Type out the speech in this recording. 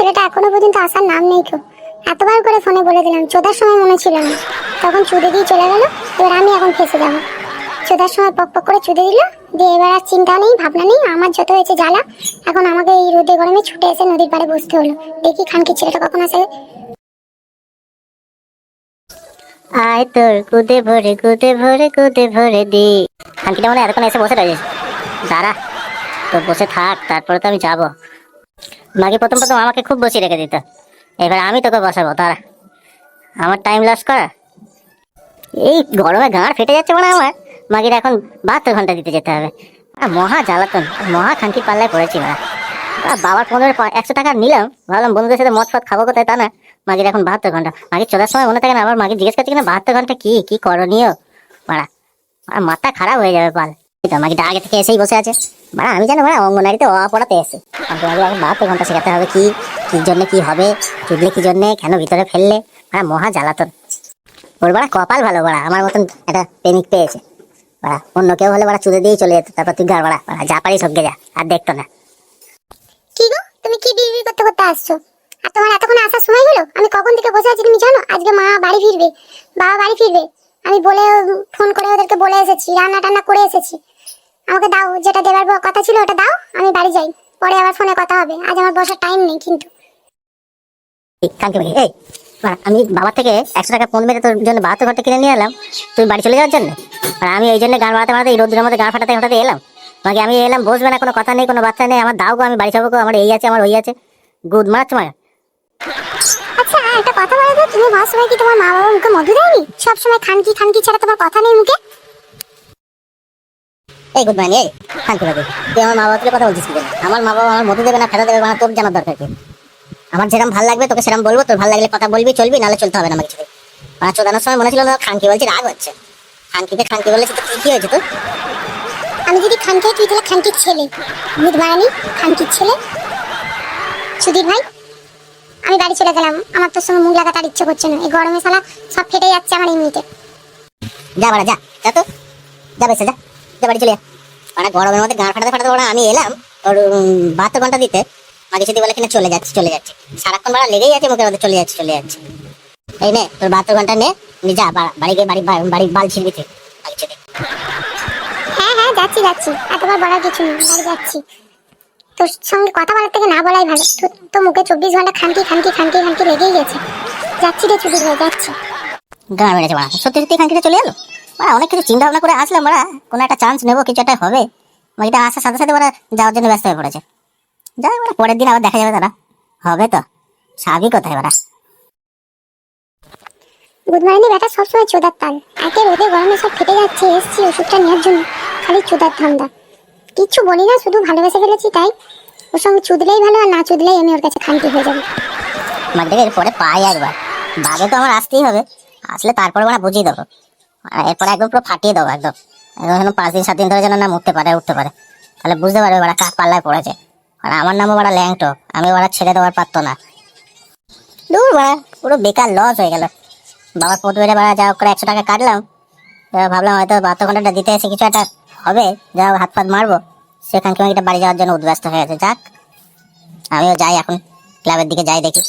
পর্যন্ত আসার নাম নেই কেউ এতবার করে ফোনে বলে দিলাম, চোদার সময় মনে ছিল না। তখন চুদে দিয়ে চলে গেল, এবার আমি এখন ফেসে যাব। চোদার সময় পক পক করে চুদে দিল, দিয়ে এবার আর চিন্তা নেই, ভাবনা নেই, আমার যত হয়েছে জ্বালা। এখন আমাকে এই রোদে গরমে ছুটে এসে নদীর পাড়ে বসতে হলো। দেখি খানকি ছেলেটা কখন আসে। আয় তোর কুদে ভরে কুদে ভরে কুদে ভরে দি। খানকিটা মনে এতক্ষণ এসে বসে রয়েছে। দাঁড়া তো বসে থাক, তারপরে তো আমি যাব। মাকে প্রথম প্রথম আমাকে খুব বসিয়ে রেখে দিত। এবার আমি তোকে বসাবো, দাঁড়া। আমার টাইম লস করা? এই গরমে গাঁড় ফেটে যাচ্ছে মানে আমার। মাগির এখন বাহাত্তর ঘণ্টা দিতে যেতে হবে। মহা জ্বালাতন, মহা খানকি পাল্লায় পড়েছি মানে বাবার পনেরো একশো টাকা নিলাম, ভাবলাম বন্ধুদের সাথে মদ ফদ খাব কোথায় তা না। মাগির এখন বাহাত্তর ঘণ্টা। মাগির চলার সময় মনে থাকে না, আবার মাকে জিজ্ঞেস করছে কিনা, বাহাত্তর ঘণ্টা কি কি করণীয়? মারা আমার মাথা খারাপ হয়ে যাবে পাল। মাগিটা আগে থেকে এসেই বসে আছে। মানে আমি জানো মানে অঙ্গনারীতে অ পড়াতে এসে আমাকে এখন বাহাত্তর ঘণ্টা শেখাতে হবে কি কি জন্য কি হবে, চুদলে কি জন্যে, কেন ভিতরে ফেললে? মানে মহা জ্বালাতন। ওর বাড়া কপাল ভালো, বাড়া, আমার মতন একটা প্রেমিক পেয়েছে। বাড়া, অন্য কেউ হলে বাড়া চুদে দিয়েই চলে যেত, তারপর তুই গার বাড়া যা পারিস সবকে যা, আর দেখতো না। কি গো, তুমি কি করতে করতে আসছো? আর তোমার এতক্ষণ আসার সময় হলো? আমি কখন থেকে বসে আছি তুমি জানো? আজকে মা বাড়ি ফিরবে, বাবা বাড়ি ফিরবে। আমি বলে ফোন করে ওদেরকে বলে এসেছি, রান্না টান্না করে এসেছি। আমাকে দাও, যেটা দেবার কথা ছিল ওটা দাও, আমি বাড়ি যাই। পরে আবার ফোনে কথা হবে। আজ আমার বসার টাইম নেই কিন্তু। বাকি এই আমি বাবার থেকে একশো টাকা ফোন মেরে তোর জন্য বাহাত্তর ঘণ্টা কিনে নিয়ে এলাম। তুই বাড়ি চলে যাওয়ার জন্য? আর আমি এই জন্য গান মারাতে এই রোদ্রের মধ্যে গান ফাটাতে ফাটাতে এলাম। বাকি আমি এলাম বসবে না কোনো কথা নেই কোনো বাচ্চা নেই। আমার দাও গো আমি বাড়ি যাব গো আমার এই আছে আমার ওই আছে। গুড মারাচ্ছ মারা আচ্ছা একটা কথা বলো তুমি ভাবার সময় কি তোমার মা বাবা মুখে মধু দেয়নি? সবসময় খানকি খানকি ছাড়া তোমার কথা নেই মুখে? এই গুড মর্নিং এই শান্তি বাকি তুই আমার মা বাবা তুলে কথা বলছিস কি আমার মা বাবা আমার মধু দেবে না ফেরা দেবে না তোর জানার দরকার কি? আমার যেরকম ভালো লাগবে তোকে সেরকম বলব তোর ভালো লাগলে কথা বলবি চলবি নাহলে চলতে হবে না আমার কিছু মানে চোদানোর সময় মনে ছিল না খানকি বলছি রাগ হচ্ছে। খানকিকে খানকি বলেছি তো কি- কি হয়েছে তোর আমি যদি খানকে তুই তাহলে খানকির ছেলে। মারানি খানকির ছেলে। সুধীর ভাই আমি বাড়ি চলে গেলাম। আমার তোর সঙ্গে মুখ লাগাতে আর ইচ্ছে করছে না। এই গরমে শালা সব ফেটে যাচ্ছে আমার এমনিতে। যা বাড়া যা। যা তো। যা বেসে যা। যা বাড়ি চলে মানে গরমের মধ্যে গান ফাটাতে ফাটাতে বাড়া আমি এলাম উম, বাহাত্তর ঘণ্টা দিতে। মাকে যদি বলে কিনা চলে যাচ্ছি চলে যাচ্ছি। সারাক্ষণ বাড়া লেগেই আছে মুখের মধ্যে চলে যাচ্ছে চলে যাচ্ছে। এই নে তোর বাহাত্তর ঘণ্টা নে যা বাড়ি গিয়ে বাড়ি বাড়ি বাল ছিড়বি তুই। হ্যাঁ হ্যাঁ যাচ্ছি যাচ্ছি। এতবার বলার কিছু নেই বাড়ি যাচ্ছি। তোর সঙ্গে কথা বলার থেকে না বলাই ভালো। তোর তো মুখে চব্বিশ ঘণ্টা খানকি খানকি খানকি খানকি লেগেই গেছে। যাচ্ছি রে সুধীর ভাই যাচ্ছি। গান মেরেছে বাড়া সত্যি সত্যি খানকিটা চলে এলো? বাড়া অনেক কিছু চিন্তা ভাবনা করে আসলাম বাড়া কোনো একটা চান্স নেব কিছু একটা হবে। মাইটা আসার সাথে সাথে বাড়া যাওয়ার জন্য ব্যস্ত হয়ে পড়েছে। যাই বাড়া পরের দিন আবার দেখা যাবে তারা হবে তো? সাবি কোথায় বাড়া বুধবারিনী বেটা সবসময় চোদার তাল একে রোদে গরমে সব ফেটে যাচ্ছে এসছি ওষুধটা নেওয়ার জন্য। খালি চোদার ধান্দা। কিচ্ছু বলি না শুধু ভালোবেসে ফেলেছি তাই। ওর সঙ্গে চুদলেই ভালো আর না চুদলেই আমি ওর কাছে খানকি হয়ে যাব। মাগদেরকে এরপরে পাই একবার। বাগে তো আমার আসতেই হবে। আসলে তারপরে ওরা বুঝিয়ে দেবো। এরপরে একদম পুরো ফাটিয়ে দেবো একদম। যেন পাঁচ দিন, সাত দিন ধরে যেন না উঠতে পারে উঠতে পারে। তাহলে বুঝতে পারবে ওরা কাক পাল্লায় পড়েছে। আর আমার নামও ওরা ল্যাংটো। আমি ওরা ছেড়ে দেওয়ার পারতো না। দূর বাড়া, পুরো বেকার লস হয়ে গেল। বাবার পদ বেড়ে যা করে একশো টাকা কাটলাম। ভাবলাম হয়তো বাহাত্তর ঘন্টাটা দিতে এসে কিছু একটা হবে। যা হাত পাত মারবো। সেখানকে বাড়ি যাওয়ার জন্য উদ্ব্যস্ত হয়ে গেছে। যাক, আমিও যাই এখন। ক্লাবের দিকে যাই দেখি।